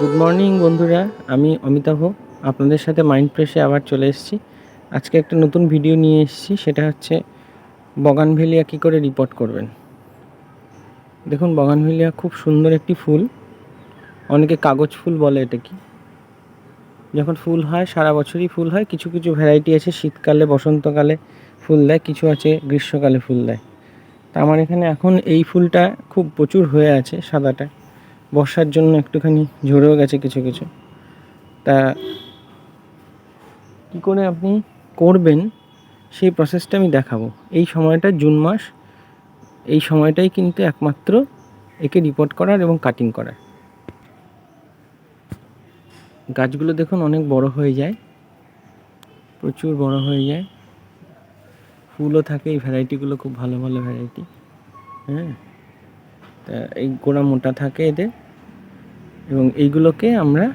Good morning বন্ধুরা। আমি অমিতাভ। আপনাদের সাথে মাইন্ড ফ্রেশে আবার চলে এসেছি। আজকে একটা নতুন ভিডিও নিয়ে এসেছি। সেটা হচ্ছে বগানভেলিয়া কী করে রিপোর্ট করবেন? দেখুন বগানভেলিয়া খুব সুন্দর একটি ফুল। অনেকে কাগজ ফুল বলে এটা কি? যখন ফুল হয়, সারা বছরই ফুল হয়, কিছু কিছু ভ্যারাইটি আছে, শীতকালে, বসন্তকালে ফুল দেয়, কিছু আছে গ্রীষ্মকালে ফুল দেয়। তা আমার এখানে এখন এই ফুলটা খুব প্রচুর হয়ে আছে সাদাটা। বর্ষার জন্য একটুখানি ঝরেও গেছে কিছু কিছু। তা কী করে আপনি করবেন সেই প্রসেসটা আমি দেখাবো। এই সময়টা জুন মাস, এই সময়টাই কিন্তু একমাত্র একে রিপোর্ট করার এবং কাটিং করার। গাছগুলো দেখুন অনেক বড় হয়ে যায়, প্রচুর বড় হয়ে যায়। ফুলও থাকে, এই ভ্যারাইটিগুলো খুব ভালো ভালো ভ্যারাইটি হ্যাঁ। তা এই গোড়া মোটা থাকে এদের। এবং এইগুলোকে আমরা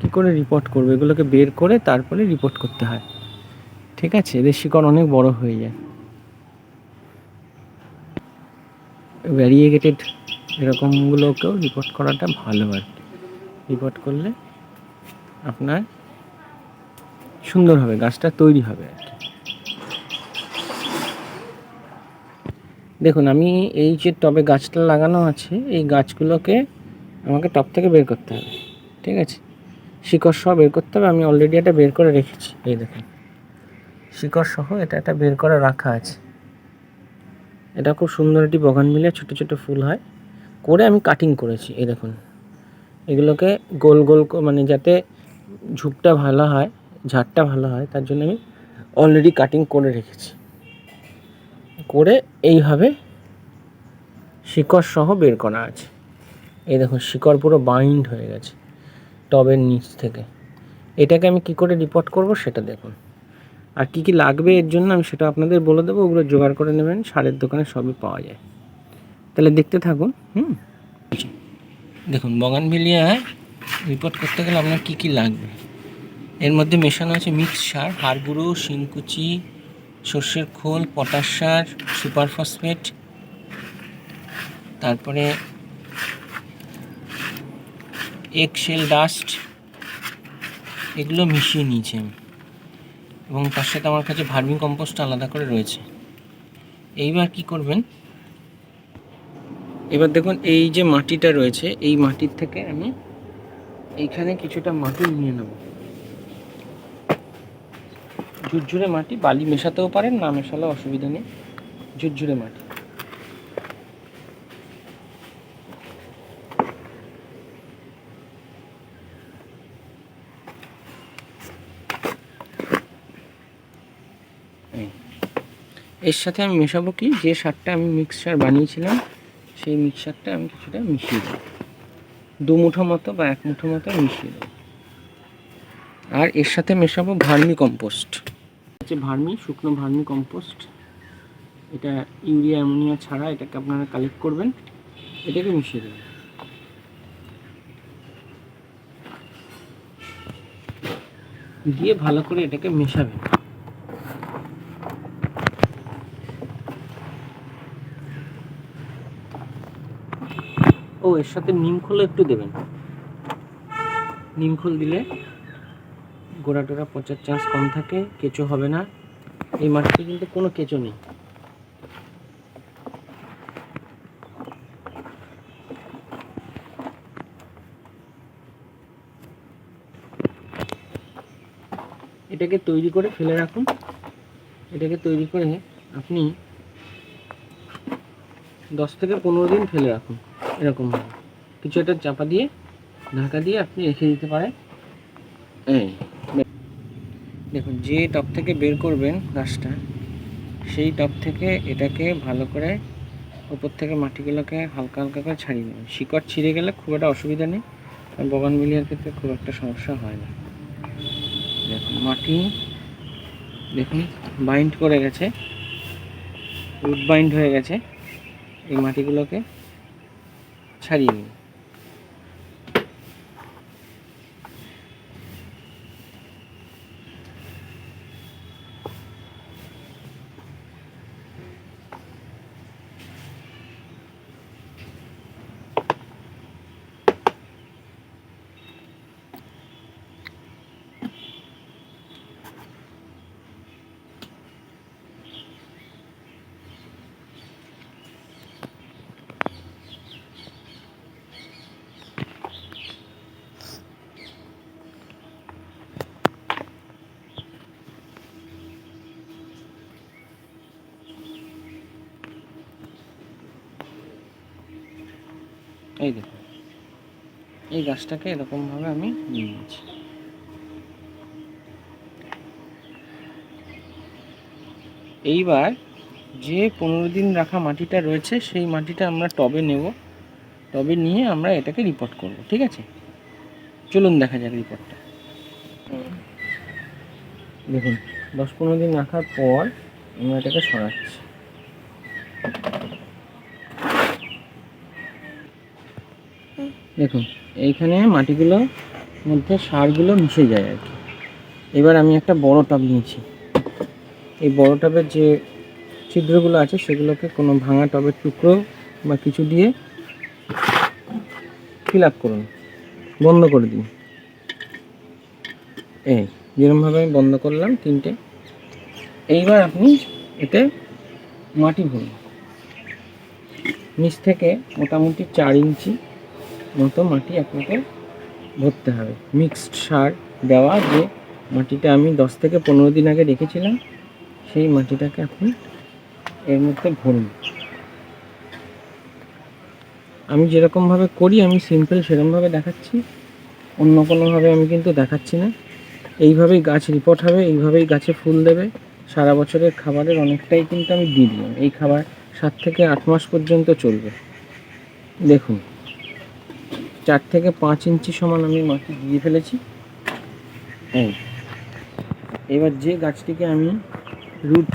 কি করে রিপোর্ট করব? এগুলোকে বের করে তারপরে রিপোর্ট করতে হয়। ঠিক আছে? এদের শিকড় অনেক বড় হয়ে যায়। ভ্যারিয়েগেটেড এরকমগুলোকেও রিপোর্ট করাটা ভালো আর কি। রিপোর্ট করলে আপনার সুন্দর হবে, গাছটা তৈরি হবে আর কি। দেখুন, আমি এই যে টবে গাছটা লাগানো আছে, এই গাছগুলোকে আমাকে টব থেকে বের করতে হবে, ঠিক আছে? শিকড় সহ বের করতে হবে, আমি অলরেডি এটা বের করে রেখেছি, এই দেখুন। শিকড় সহ এটা একটা বের করে রাখা আছে। এটা খুব সুন্দর একটি বগান মিলে ছোটো ছোটো ফুল হয়। করে আমি কাটিং করেছি, এই দেখুন। এগুলোকে গোল গোল মানে যাতে ঝুপটা ভালো হয়, ঝাড়টা ভালো হয়, তার জন্য আমি অলরেডি কাটিং করে রেখেছি। করে এইভাবে শিকড় সহ বের করা আছে। এই দেখুন, শিকড় পুরো বাইন্ড হয়ে গেছে টবের নিচ থেকে। এটাকে আমি কি করে রিপোর্ট করব সেটা দেখুন। আর কি কি লাগবে এর জন্য আমি সেটা আপনাদের বলে দেবো, ওগুলো জোগাড় করে নেবেন, সারের দোকানে সবই পাওয়া যায়। তাহলে দেখতে থাকুন, হুম? দেখুন বগানভিলিয়া রিপোর্ট করতে গেলে আপনার কি কি লাগবে? এর মধ্যে মেশানো আছে মিক্স সার হাড় গুঁড়ো শিংকুচি, সর্ষের খোল, পটাশ সার, সুপার ফসফেট, তারপরে এগশেল ডাস্ট এগুলো মিশিয়ে নিয়েছি আমি। এবং তার সাথে আমার কাছে ভার্মি কম্পোস্ট আলাদা করে রয়েছে। এইবার কি করবেন? এবার দেখুন, এই যে মাটিটা রয়েছে, এই মাটির থেকে আমি এইখানে কিছুটা মাটি নিয়ে নেব। ঝুরঝুরে মাটি, বালি মেশাতেও পারেন, না মেশালেও অসুবিধা নেই। ঝুরঝুরে মাটি। এর সাথে আমি মেশাবো কি? যে সারটা আমি মিক্সচার বানিয়েছিলাম, সেই মিক্সচারটা আমি কিছুটা মিশিয়ে দেবো। দু মুঠো মতো বা এক মুঠো মতো মিশিয়ে দেবো। আর এর সাথে মেশাবো ভার্মি কম্পোস্ট হচ্ছে ভার্মি, শুকনো ভার্মি কম্পোস্ট এটা ইউরিয়া, অ্যামোনিয়া ছাড়া এটাকে আপনারা কালেক্ট করবেন, এটাকে মিশিয়ে দেবেন। দিয়ে ভালো করে এটাকে মেশাবেন। ও, এর সাথে নিমখোল একটু দেবেন। নিম নিমখোল দিলে গোড়া টোড়া পচার চান্স কম থাকে, কেঁচো হবে না। এই মাটিতে কিন্তু কোনো কেঁচো নেই। এটাকে তৈরি করে ফেলে রাখুন। এটাকে তৈরি করে আপনি দশ থেকে পনেরো দিন ফেলে রাখুন। এরকম কিছু একটা চাপা দিয়ে ঢাকা দিয়ে আপনি রেখে দিতে পারেন। এই। দেখুন যে টপ থেকে বের করবেন গাছটা সেই টপ থেকে এটাকে ভালো করে উপর থেকে মাটিগুলোকে হালকা হালকা করে ছাড়িয়ে নেবেন। শিকড় ছিঁড়ে গেলে খুব একটা অসুবিধা নেই কারণ বগান মিলিয়ার ক্ষেত্রে খুব একটা সমস্যা হয় না। দেখুন মাটি দেখুন বাইন্ড করে গেছে। রুট বাইন্ড হয়ে গেছে এই মাটিগুলোকে। ছাড়িয়ে নিন এই দেখুন এই গাছটাকে এরকমভাবে আমি নিয়ে নিয়েছি এইবার যে পনেরো দিন রাখা মাটিটা রয়েছে, সেই মাটিটা আমরা টবে নেব। টবে নিয়ে আমরা এটাকে রিপোর্ট করব, ঠিক আছে? চলুন দেখা যাক রিপোর্টটা দেখুন, দশ পনেরো দিন রাখার পর আমরা এটাকে সরাচ্ছি। দেখুন, এইখানে মাটিগুলো মধ্যে সারগুলো মিশে যায় আর কি। এবার আমি একটা বড় টব নিয়েছি। এই বড় টবের যে ছিদ্রগুলো আছে, সেগুলোকে কোনো ভাঙা টবের টুকরো বা কিছু দিয়ে ফিল আপ করুন। বন্ধ করে দিন। এই যেরকমভাবে আমি বন্ধ করলাম তিনটে। এইবার আপনি এতে মাটি ভরুন। নিচ থেকে মোটামুটি চার ইঞ্চি মতো মাটি আপনাকে ভরতে হবে। মিক্সড সার দেওয়া যে মাটিটা আমি দশ থেকে পনেরো দিন আগে রেখেছিলাম, সেই মাটিটাকে আপনি এর মধ্যে ভরুন। আমি যেরকমভাবে করি, আমি সিম্পল সেরকমভাবে দেখাচ্ছি। অন্য কোনোভাবে আমি কিন্তু দেখাচ্ছি না। এইভাবেই গাছ রিপোর্ট হবে, এইভাবেই গাছে ফুল দেবে। সারা বছরের খাবারের অনেকটাই কিন্তু আমি দিয়ে দিলাম। এই খাবার সাত থেকে আট মাস পর্যন্ত চলবে। দেখুন। চার থেকে পাঁচ ইঞ্চি সমান আমি মাটি দিয়ে ফেলেছি। এই। এবার যে গাছটিকে আমি রুট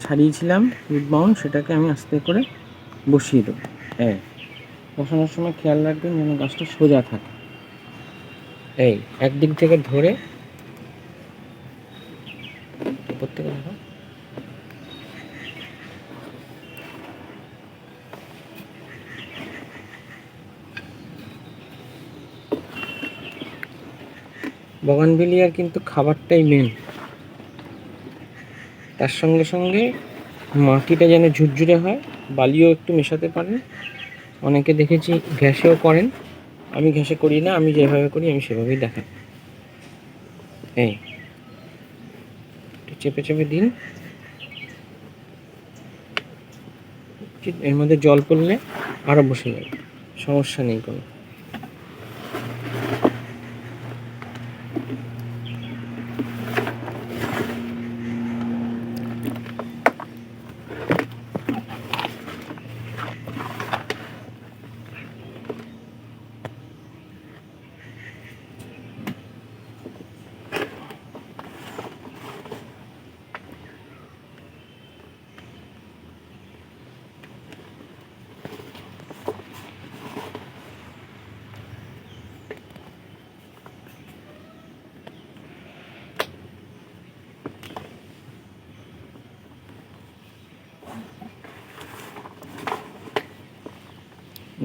ছাড়িয়েছিলাম, রুট বাউন্ড, সেটাকে আমি আস্তে করে বসিয়ে দেবো। হ্যাঁ বসানোর সময় খেয়াল রাখবেন যেন গাছটা সোজা থাকে। এই, একদিক থেকে ধরে উপর থেকে বগানভিলিয়ার কিন্তু খাবারটাই মেন তার সঙ্গে সঙ্গে মাটিটা যেন ঝুরঝুরে হয়, বালিও একটু মেশাতে পারেন। অনেকে দেখেছি ঘ্যাসেও করেন। আমি ঘ্যাসে করি না, আমি যেভাবে করি, আমি সেভাবেই দেখাই। এই। চেপে চেপে দিন। এর মধ্যে জল পড়লে আরও বসে যাবে। সমস্যা নেই কোনো।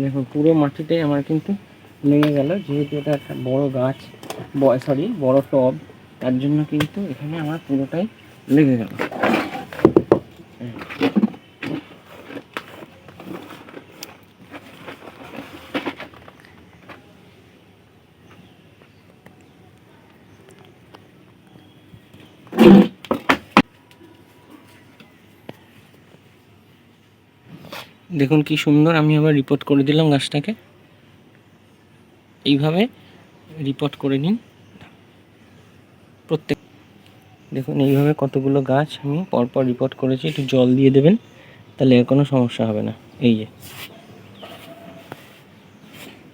দেখুন, পুরো মাটিটাই আমার কিন্তু লেগে গেল। যেহেতু এটা একটা বড় গাছ সরি বড় টব, তার জন্য কিন্তু এখানে আমার পুরোটাই লেগে গেল। দেখুন কি সুন্দর, আমি আবার রিপোর্ট করে দিলাম গাছটাকে। এইভাবে রিপোর্ট করে নিন। প্রত্যেক দেখুন, এইভাবে কতগুলো গাছ আমি পরপর রিপোর্ট করেছি, একটু জল দিয়ে দেবেন, তাহলে এর কোনো সমস্যা হবে না। এই যে।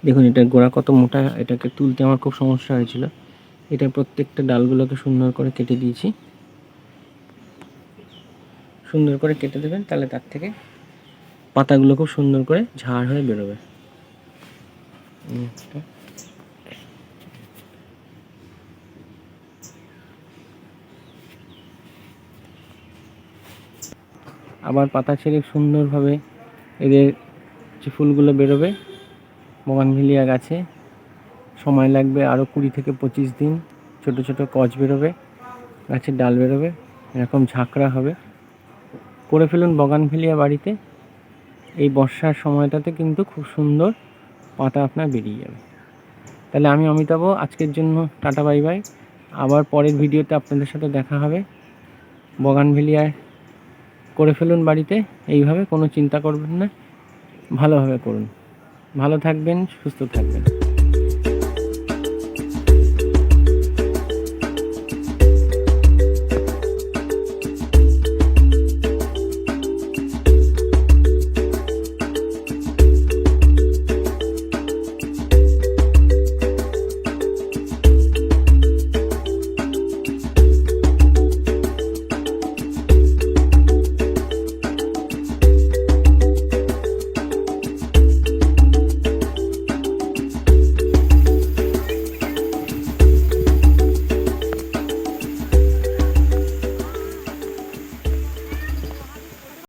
দেখুন এটার গোড়া কত মোটা, এটাকে তুলতে আমার খুব সমস্যা হয়েছিল। এটা প্রত্যেকটা ডালগুলোকে সুন্দর করে কেটে দিয়েছি। সুন্দর করে কেটে দেবেন, তাহলে তার থেকে পাতাগুলো খুব সুন্দর করে ঝাড় হয়ে বেরোবে। আবার পাতা ছেড়ে সুন্দরভাবে এদের যে ফুলগুলো বেরোবে বগানভিলিয়া গাছে, সময় লাগবে আরও কুড়ি থেকে পঁচিশ দিন, ছোট ছোট কচ বেরোবে, গাছের ডাল বেরোবে, এরকম ঝাঁকড়া হবে। করে ফেলুন বগানভিলিয়া বাড়িতে। এই বর্ষার সময়টাতে কিন্তু খুব সুন্দর পাতা আপনার বেরিয়ে যাবে। তাহলে আমি অমিতাভ, আজকের জন্য টাটা, বাই বাই। আবার পরের ভিডিওতে আপনাদের সাথে দেখা হবে। বগানভেলিয়ায় করে ফেলুন বাড়িতে, এইভাবে কোনো চিন্তা করবেন না। ভালোভাবে করুন। ভালো থাকবেন, সুস্থ থাকবেন।